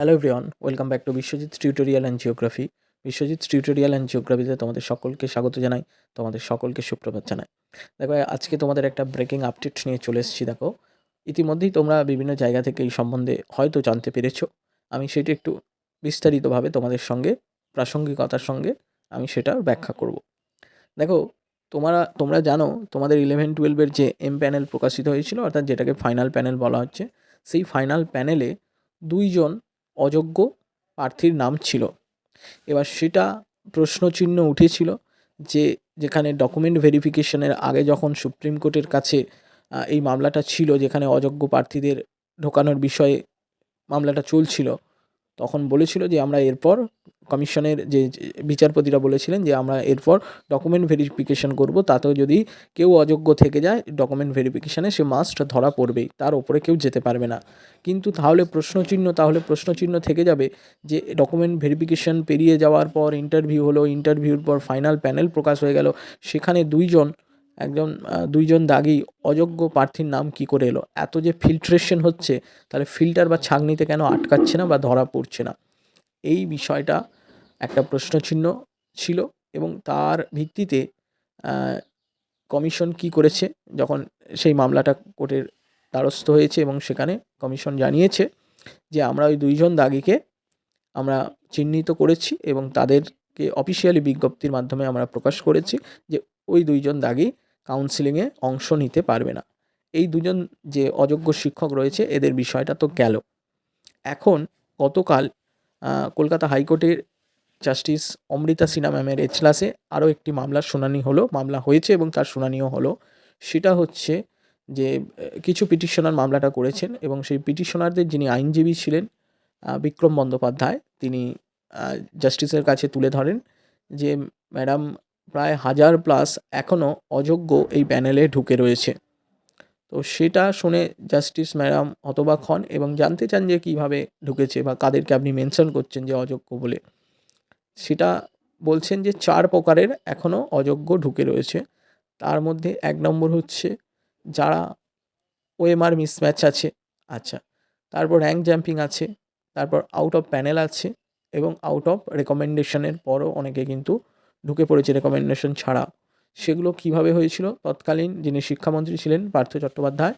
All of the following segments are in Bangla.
Hello everyone welcome back to Biswajit tutorial and geography Biswajit tutorial and জিওগ্রাফিতে তোমাদের সকলকে স্বাগত জানাই, তোমাদের সকলকে সুপ্রভাত জানাই। দেখো, আজকে তোমাদের একটা ব্রেকিং আপডেট নিয়ে চলে এসেছি, দেখো। ইতিমধ্যেই তোমরা বিভিন্ন জায়গা থেকে এই সম্বন্ধে হয়তো জানতে পেরেছ। আমি সেটি একটু বিস্তারিতভাবে তোমাদের সঙ্গে, প্রাসঙ্গিকতার সঙ্গে আমি সেটা ব্যাখ্যা করব। দেখো, তোমরা তোমরা জানো, তোমাদের ইলেভেন টুয়েলভের যে এম প্যানেল প্রকাশিত হয়েছিল, অর্থাৎ যেটাকে ফাইনাল প্যানেল বলা হচ্ছে, সেই ফাইনাল প্যানেলে দুইজন অযোগ্য প্রার্থীর নাম ছিল। এবার সেটা প্রশ্নচিহ্ন উঠেছিল যে যেখানে ডকুমেন্ট ভেরিফিকেশনের আগে যখন সুপ্রিম কোর্টের কাছে এই মামলাটা ছিল, যেখানে অযোগ্য প্রার্থীদের ঢোকানোর বিষয়ে মামলাটা চলছিল তখন বলেছিল যে আমরা এরপর কমিশনের যে বিচারপতিরা বলেছিলেন যে আমরা এরপর ডকুমেন্ট ভেরিফিকেশন করব তাতেও যদি কেউ অযোগ্য থেকে যায় ডকুমেন্ট ভেরিফিকেশানে সে মাস্ট ধরা পড়বেই, তার ওপরে কেউ যেতে পারবে না। কিন্তু তাহলে প্রশ্নচিহ্ন তাহলে প্রশ্নচিহ্ন থেকে যাবে যে ডকুমেন্ট ভেরিফিকেশন পেরিয়ে যাওয়ার পর ইন্টারভিউ হলো ইন্টারভিউর পর ফাইনাল প্যানেল প্রকাশ হয়ে গেল, সেখানে দুইজন একজন দুইজন দাগি অযোগ্য প্রার্থীর নাম কি করে এলো? এত যে ফিল্ট্রেশন হচ্ছে, তাহলে ফিল্টার বা ছাঁকনিতে কেন আটকাচ্ছে না বা ধরা পড়ছে না? এই বিষয়টা একটা প্রশ্নচিহ্ন ছিল এবং তার ভিত্তিতে কমিশন কি করেছে? যখন সেই মামলাটা কোর্টের দ্বারস্থ হয়েছে এবং সেখানে কমিশন জানিয়েছে যে আমরা ওই দুইজন দাগিকে আমরা চিহ্নিত করেছি এবং তাদেরকে অফিসিয়ালি বিজ্ঞপ্তির মাধ্যমে আমরা প্রকাশ করেছি যে ওই দুইজন দাগি কাউন্সিলিংয়ে অংশ নিতে পারবে না। এই দুজন যে অযোগ্য শিক্ষক রয়েছে, এদের বিষয়টা তো গেল। এখন গতকাল কলকাতা হাইকোর্টের জাস্টিস অমৃতা সিনহা ম্যামের এজলাসে আরও একটি মামলার শুনানি হলো, মামলা হয়েছে এবং তার শুনানিও হলো। সেটা হচ্ছে যে কিছু পিটিশনার মামলাটা করেছেন এবং সেই পিটিশনারদের যিনি আইনজীবী ছিলেন বিক্রম বন্দ্যোপাধ্যায়, তিনি জাস্টিসের কাছে তুলে ধরেন যে, ম্যাডাম প্রায় হাজার প্লাস এখনও অযোগ্য এই প্যানেলে ঢুকে রয়েছে। তো সেটা শুনে জাস্টিস ম্যাডাম হতবাক হন এবং জানতে চান যে কীভাবে ঢুকেছে বা কাদেরকে আপনি মেনশন করছেন যে অযোগ্য বলে। সেটা বলছেন যে চার প্রকারের এখনও অযোগ্য ঢুকে রয়েছে। তার মধ্যে এক নম্বর হচ্ছে যারা ওএমআর মিসম্যাচ আছে আচ্ছা তারপর র্যাঙ্ক জাম্পিং আছে, তারপর আউট অফ প্যানেল আছে এবং আউট অফ রেকমেন্ডেশনের পরও অনেকে কিন্তু ঢুকে পড়েছে রেকমেন্ডেশন ছাড়া। সেগুলো কীভাবে হয়েছিল? তৎকালীন যিনি শিক্ষামন্ত্রী ছিলেন পার্থ চট্টোপাধ্যায়,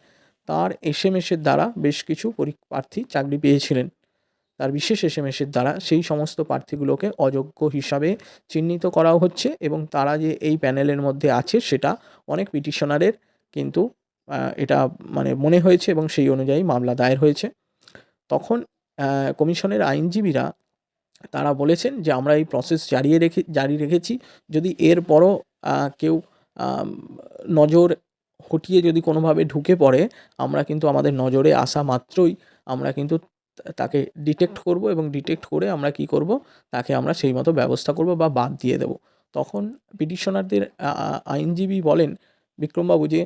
তার এস এম এসের দ্বারা বেশ কিছু পরী- প্রার্থী চাকরি পেয়েছিলেন। তার বিশেষ এস এম এসের দ্বারা সেই সমস্ত প্রার্থীগুলোকে অযোগ্য হিসাবে চিহ্নিত করাও হচ্ছে এবং তারা যে এই প্যানেলের মধ্যে আছে সেটা অনেক পিটিশনারের কিন্তু এটা মানে মনে হয়েছে এবং সেই অনুযায়ী মামলা দায়ের হয়েছে। তখন কমিশনের আইনজীবীরা তারা বলেছেন যে আমরা এই প্রসেস জারিয়ে রেখে, জারি রেখেছি। যদি এরপরও কেউ নজর হটিয়ে যদি কোনোভাবে ঢুকে পড়ে, আমরা কিন্তু আমাদের নজরে আসা মাত্রই আমরা কিন্তু তাকে ডিটেক্ট করব এবং ডিটেক্ট করে আমরা কি করব, তাকে আমরা সেই মতো ব্যবস্থা করব বা বাদ দিয়ে দেব। তখন পিটিশনারদের আইনজীবী বলেন, বিক্রমবাবু, যে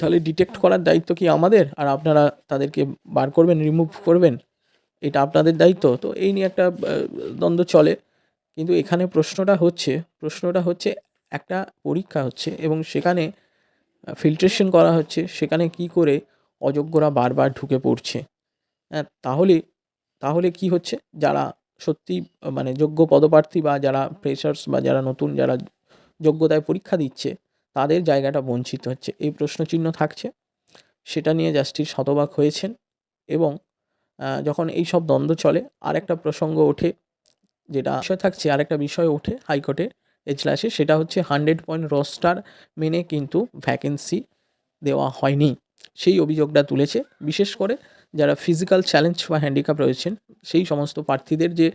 তাহলে ডিটেক্ট করার দায়িত্ব কি আমাদের? আর আপনারা তাদেরকে বার করবেন রিমুভ করবেন? এটা আপনাদের দায়িত্ব, তো এই নিয়ে একটা দ্বন্দ্ব চলে। কিন্তু এখানে প্রশ্নটা হচ্ছে প্রশ্নটা হচ্ছে একটা পরীক্ষা হচ্ছে এবং সেখানে ফিল্ট্রেশন করা হচ্ছে, সেখানে কি করে অযোগ্যরা বারবার ঢুকে পড়ছে। হ্যাঁ তাহলে তাহলে কি হচ্ছে? যারা সত্যি মানে যোগ্য পদপ্রার্থী বা যারা ফ্রেশার্স বা যারা নতুন, যারা যোগ্যতায় পরীক্ষা দিচ্ছে, তাদের জায়গাটা বঞ্চিত হচ্ছে। এই প্রশ্নচিহ্ন থাকছে। সেটা নিয়ে জাস্টিস শতবাক হয়েছেন এবং যখন এই সব দ্বন্দ্ব চলে, আরেকটা প্রসঙ্গ ওঠে যেটা বিষয় থাকছে, আরেকটা বিষয় ওঠে হাইকোর্টে এজলাসে সেটা হচ্ছে হান্ড্রেড পয়েন্ট রোস্টার মেনে কিন্তু ভ্যাকেন্সি দেওয়া হয়নি। সেই অভিযোগটা তুলেছে, বিশেষ করে যারা ফিজিক্যাল চ্যালেঞ্জ বা হ্যান্ডিক্যাপ রয়েছেন, সেই সমস্ত প্রার্থীদের যে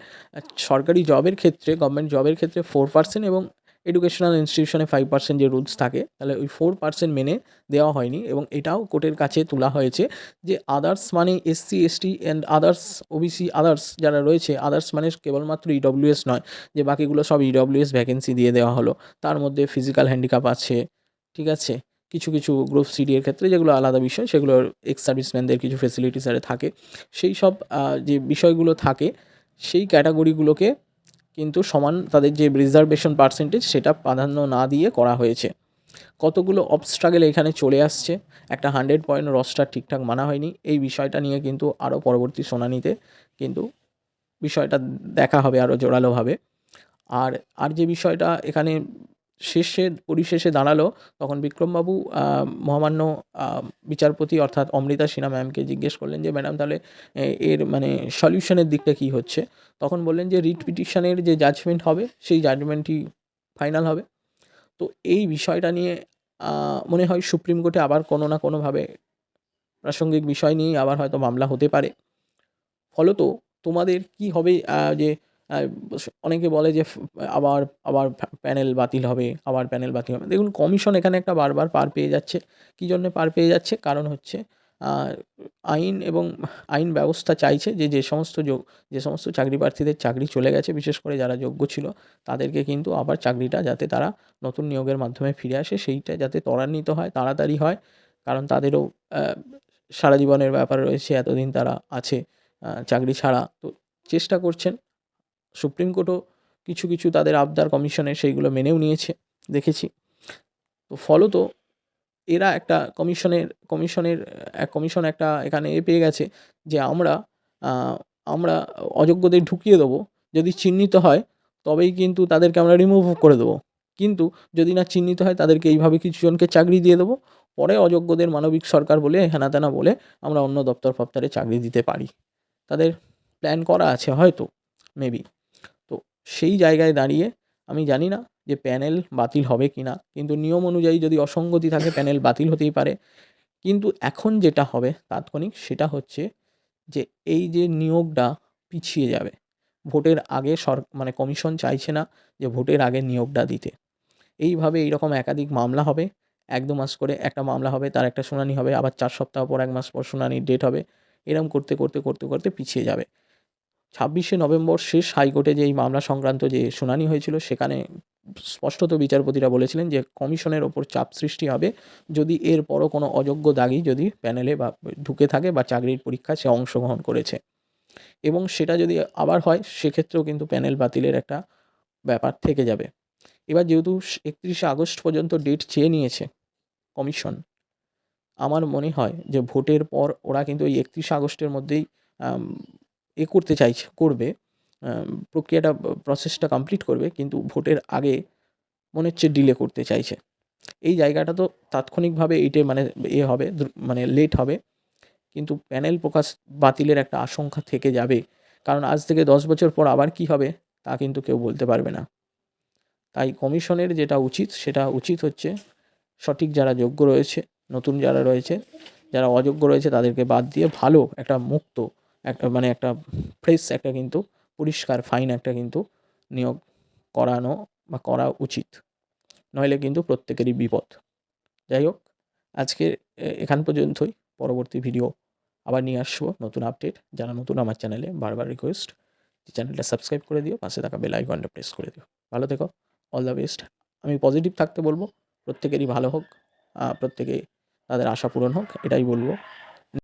সরকারি জবের ক্ষেত্রে, গভর্নমেন্ট জবের ক্ষেত্রে ফোর পার্সেন্ট এবং এডুকেশনাল ইনস্টিটিউশনে ফাইভ পার্সেন্ট যে রুলস থাকে, তাহলে ওই ফোর পার্সেন্ট মেনে দেওয়া হয়নি এবং এটাও কোর্টের কাছে তোলা হয়েছে যে আদার্স মানে SC ST and others OBC others যারা রয়েছে আদার্স মানে কেবলমাত্র ইডব্লিউএস নয়, যে বাকিগুলো সব ইডব্লিউএস ভ্যাকেন্সি দিয়ে দেওয়া হলো। তার মধ্যে ফিজিক্যাল হ্যান্ডিক্যাপ আছে, ঠিক আছে? কিছু কিছু গ্রুপ সিডি ক্ষেত্রে যেগুলো আলাদা বিষয়, সেগুলো এক্স সার্ভিসম্যানদের কিছু ফেসিলিটিস আরে থাকে। সেই সব যে বিষয়গুলো থাকে, সেই ক্যাটাগরিগুলোকে কিন্তু সমান তাদের যে রিজার্ভেশন পার্সেন্টেজ সেটা প্রাধান্য না দিয়ে করা হয়েছে। কতগুলো অবস্ট্রাগেল এখানে চলে আসছে, একটা হান্ড্রেড পয়েন্ট রসটা ঠিকঠাক মানা হয়নি, এই বিষয়টা নিয়ে কিন্তু আরও পরবর্তী শোনানিতে কিন্তু বিষয়টা দেখা হবে আরও জোরালোভাবে। আর আর যে বিষয়টা এখানে শেষে পরিশেষে দাঁড়াল, তখন বিক্রমবাবু মহামান্য বিচারপতি অর্থাৎ অমৃতা সিনহা ম্যামকে জিজ্ঞেস করলেন যে, ম্যাডাম, তাহলে এর মানে সলিউশনের দিকটা কী হচ্ছে? তখন বললেন যে, রিট পিটিশনের যে জাজমেন্ট হবে, সেই জাজমেন্টই ফাইনাল হবে। তো এই বিষয়টা নিয়ে মনে হয় সুপ্রিম কোর্টে আবার কোনো না কোনোভাবে প্রাসঙ্গিক বিষয় নিয়েই আবার হয়তো মামলা হতে পারে। ফলত তোমাদের কি হবে যে অনেকে বলে যে আবার আবার প্যানেল বাতিল হবে, আবার প্যানেল বাতিল হবে। দেখুন, কমিশন এখানে একটা বারবার পার পেয়ে যাচ্ছে। কী জন্য পার পেয়ে যাচ্ছে? কারণ হচ্ছে আইন এবং আইন ব্যবস্থা চাইছে যে যে সমস্ত যোগ, যে সমস্ত চাকরি প্রার্থীদের চাকরি চলে গেছে, বিশেষ করে যারা যোগ্য ছিল, তাদেরকে কিন্তু আবার চাকরিটা যাতে তারা নতুন নিয়োগের মাধ্যমে ফিরে আসে, সেইটা যাতে ত্বরান্বিত হয়, তাড়াতাড়ি হয়। কারণ তাদেরও সারা জীবনের ব্যাপার রয়েছে, এতদিন তারা আছে চাকরি ছাড়া। তো চেষ্টা করছেন সুপ্রিম কোর্টও কিছু কিছু তাদের আবদার কমিশনের সেইগুলো মেনেও নিয়েছে, দেখেছি। তো ফলত এরা একটা কমিশনের কমিশনের এক কমিশন একটা এখানে এ পেয়ে গেছে যে আমরা আমরা অযোগ্যদের ঢুকিয়ে দেবো। যদি চিহ্নিত হয়, তবেই কিন্তু তাদেরকে আমরা রিমুভ করে দেবো। কিন্তু যদি না চিহ্নিত হয়, তাদেরকে এইভাবে কিছুজনকে চাকরি দিয়ে দেবো। পরে অযোগ্যদের মানবিক সরকার বলে হেনা তেনা বলে, আমরা অন্য দপ্তর ফপ্তরে চাকরি দিতে পারি। তাদের প্ল্যান করা আছে হয়তো মেবি সেই জায়গায় দাঁড়িয়ে আমি জানি না যে প্যানেল বাতিল হবে কি না, কিন্তু নিয়ম অনুযায়ী যদি অসঙ্গতি থাকে, প্যানেল বাতিল হতেই পারে। কিন্তু এখন যেটা হবে তাৎক্ষণিক সেটা হচ্ছে যে এই যে নিয়োগটা পিছিয়ে যাবে, ভোটের আগে সর মানে কমিশন চাইছে না যে ভোটের আগে নিয়োগটা দিতে। এইভাবে এইরকম একাধিক মামলা হবে, এক দু মাস করে একটা মামলা হবে, তার একটা শুনানি হবে, আবার চার সপ্তাহ পর, এক মাস পর শুনানির ডেট হবে, এরম করতে করতে করতে করতে পিছিয়ে যাবে। ছাব্বিশে নভেম্বর শেষ হাইকোর্টে যে এই মামলা সংক্রান্ত যে শুনানি হয়েছিল, সেখানে স্পষ্টত বিচারপতিরা বলেছিলেন যে কমিশনের ওপর চাপ সৃষ্টি হবে। যদি এরপরও কোনো অযোগ্য দাগি যদি প্যানেলে বা ঢুকে থাকে বা চাকরির পরীক্ষায় সে অংশগ্রহণ করেছে। এবং সেটা যদি আবার হয়, সেক্ষেত্রেও কিন্তু প্যানেল বাতিলের একটা ব্যাপার থেকে যাবে। এবার যেহেতু একত্রিশে আগস্ট পর্যন্ত ডেট চেয়ে নিয়েছে কমিশন, আমার মনে হয় যে ভোটের পর ওরা কিন্তু ওই একত্রিশে আগস্টের মধ্যেই এ করতে চাইছে, করবে প্রক্রিয়াটা প্রসেসটা কমপ্লিট করবে, কিন্তু ভোটের আগে মনে হচ্ছে ডিলে করতে চাইছে। এই জায়গাটা তো তাৎক্ষণিকভাবে এইটে মানে এ হবে মানে লেট হবে, কিন্তু প্যানেল প্রকাশ বাতিলের একটা আশঙ্কা থেকে যাবে। কারণ আজ থেকে দশ বছর পর আবার কি হবে, তা কিন্তু কেউ বলতে পারবে না। তাই কমিশনের যেটা উচিত, সেটা উচিত হচ্ছে সঠিক যারা যোগ্য রয়েছে, নতুন যারা রয়েছে, যারা অযোগ্য রয়েছে, তাদেরকে বাদ দিয়ে ভালো একটা মুক্ত একটা মানে একটা ফ্রেশ একটা কিন্তু, পরিষ্কার ফাইন একটা কিন্তু নিয়োগ করানো বা করা উচিত। নইলে কিন্তু প্রত্যেকেরই বিপদ। যাই হোক, আজকে এখান পর্যন্তই। পরবর্তী ভিডিও আবার নিয়ে আসব, নতুন আপডেট যারা নতুন আমার চ্যানেলে বারবার রিকোয়েস্ট যে চ্যানেলটা সাবস্ক্রাইব করে দিও, পাশে থাকা বেল আইকনটা প্রেস করে দিও। ভালো থেকো অল দ্য বেস্ট আমি পজিটিভ থাকতে বলব, প্রত্যেকেরই ভালো হোক প্রত্যেকে তাদের আশা পূরণ হোক, এটাই বলব।